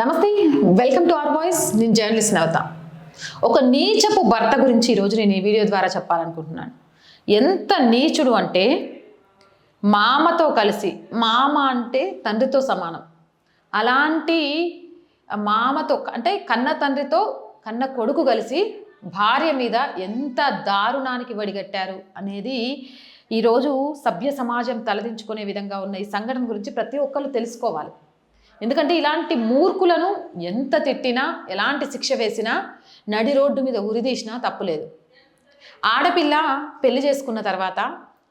నమస్తే welcome to our voice నేను journalist నవత. ఒక నీచపు భర్త గురించి ఈరోజు నేను ఈ వీడియో ద్వారా చెప్పాలనుకుంటున్నాను. ఎంత నీచుడు అంటే మామతో కలిసి మామ అంటే తండ్రితో సమానం. అలాంటి మామతో అంటే కన్న తండ్రితో కన్న కొడుకు కలిసి భార్య మీద ఎంత దారుణానికి వడిగట్టారు అనేది ఈరోజు సభ్య సమాజం తలదించుకునే విధంగా ఉన్న ఈ సంఘటన గురించి ప్రతి ఒక్కరు తెలుసుకోవాలి. ఎందుకంటే ఇలాంటి మూర్ఖులను ఎంత తిట్టినా ఎలాంటి శిక్ష వేసినా నడి రోడ్డు మీద ఉరిదీసినా తప్పులేదు ఆడపిల్ల పెళ్ళి చేసుకున్న తర్వాత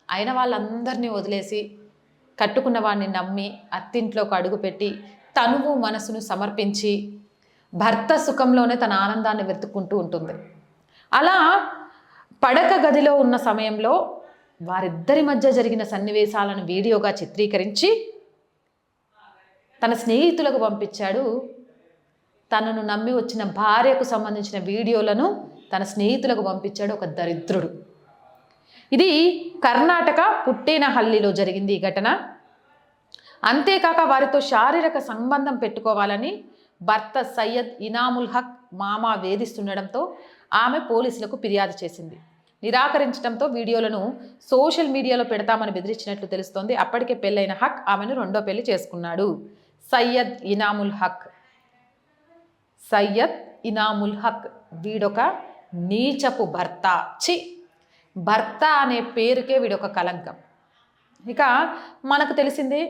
అయిన వాళ్ళందరినీ వదిలేసి కట్టుకున్న వాడిని నమ్మి అత్తింట్లోకి అడుగుపెట్టి తనువు మనసును సమర్పించి భర్త సుఖంలోనే తన ఆనందాన్ని వెతుక్కుంటూ ఉంటుంది. అలా పడక గదిలో ఉన్న సమయంలో వారిద్దరి మధ్య జరిగిన సన్నివేశాలను వీడియోగా చిత్రీకరించి తన స్నేహితులకు పంపించాడు. తనను నమ్మి వచ్చిన భార్యకు సంబంధించిన వీడియోలను తన స్నేహితులకు పంపించాడు ఒక దరిద్రుడు. ఇది కర్ణాటక పుట్టేనహల్లిలో జరిగింది ఈ ఘటన. అంతేకాక వారితో శారీరక సంబంధం పెట్టుకోవాలని భర్త సయ్యద్ ఇనాముల్ హక్ మామ వేధిస్తుండడంతో ఆమె పోలీసులకు ఫిర్యాదు చేసింది. నిరాకరించడంతో వీడియోలను సోషల్ మీడియాలో పెడతామని బెదిరించినట్లు తెలుస్తోంది. అప్పటికే పెళ్ళైన హక్ ఆమెను రెండో పెళ్ళి చేసుకున్నాడు. సయ్యద్ ఇనాముల్ హక్. సయ్యద్ ఇనాముల్ హక్ వీడొక నీచపు భర్త. చి భర్త అనే పేరుకే వీడొక కలంకం ఇక మనకు తెలిసిందే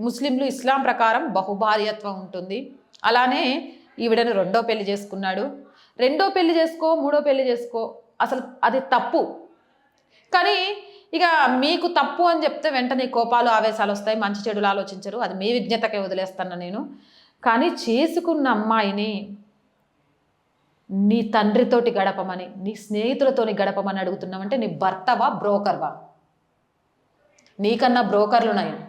ముస్లింలు ఇస్లాం ప్రకారం బహుభార్యత్వం ఉంటుంది. అలానే ఈవిడను రెండో పెళ్ళి చేసుకున్నాడు. రెండో పెళ్ళి చేసుకో మూడో పెళ్ళి చేసుకో. అసలు అది తప్పు. కానీ ఇక మీకు తప్పు అని చెప్తే వెంటనే కోపాలు ఆవేశాలు వస్తాయి. మంచి చెడులు ఆలోచించరు. అది మీ విజ్ఞతకే వదిలేస్తాను నేను. కానీ చేసుకున్న అమ్మాయిని నీ తండ్రితోటి గడపమని నీ స్నేహితులతోని గడపమని అడుగుతున్నామంటే నీ భర్తవా బ్రోకర్వా? నీకన్నా బ్రోకర్లు నయం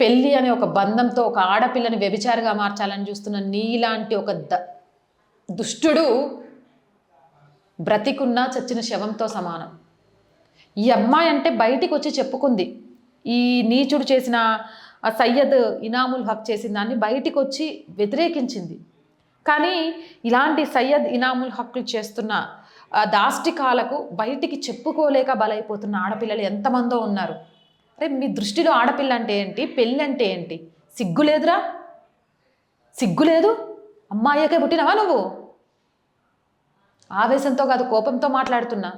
పెళ్ళి అనే ఒక బంధంతో ఒక ఆడపిల్లని వ్యభిచారిగా మార్చాలని చూస్తున్న నీలాంటి ఒక ద దుష్టుడు బ్రతికున్నా చచ్చిన శవంతో సమానం. ఈ అమ్మాయి అంటే బయటికి వచ్చి చెప్పుకుంది. ఈ నీచుడు చేసిన ఆ సయ్యద్ ఇనాముల్ హక్ చేసిన దాన్ని బయటికి వచ్చి వ్యతిరేకించింది. కానీ ఇలాంటి సయ్యద్ ఇనాముల్ హక్కులు చేస్తున్న దాష్టికాలకు బయటికి చెప్పుకోలేక బలైపోతున్న ఆడపిల్లలు ఎంతమందో ఉన్నారు. అరే మీ దృష్టిలో ఆడపిల్ల అంటే ఏంటి? పెళ్ళి అంటే ఏంటి? సిగ్గు లేదురా సిగ్గు లేదు అమ్మాయికే పుట్టినవా నువ్వు? ఆవేశంతో కాదు కోపంతో మాట్లాడుతున్నా.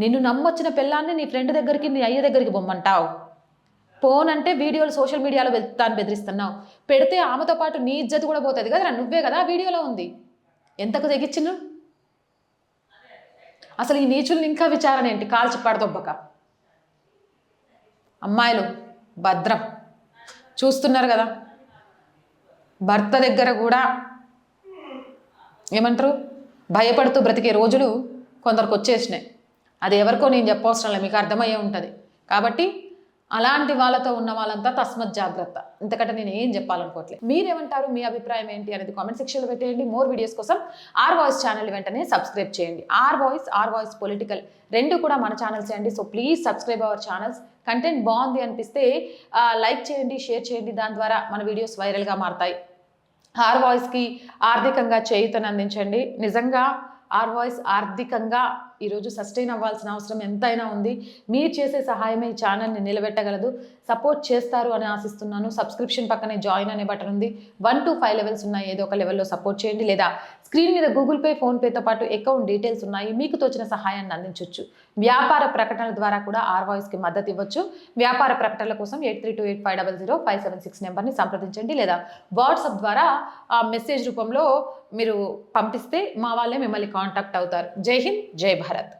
నిన్ను నమ్మొచ్చిన పిల్లాన్ని నీ ఫ్రెండ్ దగ్గరికి నీ అయ్య దగ్గరికి బొమ్మంటావు. ఫోన్ అంటే వీడియోలు సోషల్ మీడియాలో వెళ్తాను బెదిరిస్తున్నావు. పెడితే ఆమెతో పాటు నీ ఇజ్జత్ కూడా పోతుంది కదా నువ్వే కదా ఆ వీడియోలో ఉంది. ఎంతకు తెగించిను అసలు ఈ నీచుల్ని ఇంకా విచారణ ఏంటి? కాల్చి పడదొబ్బక అమ్మాయిలు భద్రం. చూస్తున్నారు కదా? భర్త దగ్గర కూడా ఏమంటారు? భయపడుతూ బ్రతికే రోజులు కొందరికి వచ్చేసినాయి. అది ఎవరికో నేను చెప్పవసరం లేదు మీకు అర్థమయ్యే ఉంటుంది. కాబట్టి అలాంటి వాళ్ళతో ఉన్న వాళ్ళంతా తస్మత్ జాగ్రత్త. ఇంతకంటే నేను ఏం చెప్పాలనుకోవట్లేదు. మీరేమంటారు మీ అభిప్రాయం ఏంటి అనేది కామెంట్ సెక్షన్లో పెట్టేయండి. మోర్ వీడియోస్ కోసం ఆర్ వాయిస్ ఛానల్ వెంటనే సబ్స్క్రైబ్ చేయండి. R Voice R Voice political రెండు కూడా మన ఛానల్స్ అండి. So please subscribe our channels. Content బాగుంది అనిపిస్తే లైక్ చేయండి షేర్ చేయండి. దాని ద్వారా మన వీడియోస్ వైరల్గా మారతాయి. ఆర్ వాయిస్కి ఆర్థికంగా చేయుతను అందించండి నిజంగా ఆర్ వాయిస్ ఆర్థికంగా ఈరోజు సస్టైన్ అవ్వాల్సిన అవసరం ఎంతైనా ఉంది. మీరు చేసే సహాయమే ఈ ఛానల్ని నిలబెట్టగలదు. సపోర్ట్ చేస్తారు అని ఆశిస్తున్నాను. సబ్స్క్రిప్షన్ పక్కనే జాయిన్ అనే బటన్ ఉంది. వన్ టు ఫైవ్ లెవెల్స్ ఉన్నాయి. ఏదో ఒక లెవెల్లో సపోర్ట్ చేయండి. లేదా స్క్రీన్ మీద గూగుల్ పే ఫోన్పేతో పాటు అకౌంట్ డీటెయిల్స్ ఉన్నాయి. మీకు తోచిన సహాయాన్ని అందించవచ్చు వ్యాపార ప్రకటనల ద్వారా కూడా ఆర్ వాయిస్కి మద్దతు ఇవ్వచ్చు. వ్యాపార ప్రకటనల కోసం eight three two eight five double zero five seven six నెంబర్ని సంప్రదించండి. లేదా వాట్సాప్ ద్వారా ఆ మెసేజ్ రూపంలో మీరు పంపిస్తే మా వాళ్ళే మిమ్మల్ని కాంటాక్ట్ అవుతారు. జై హింద్ జై భారత్. جهرت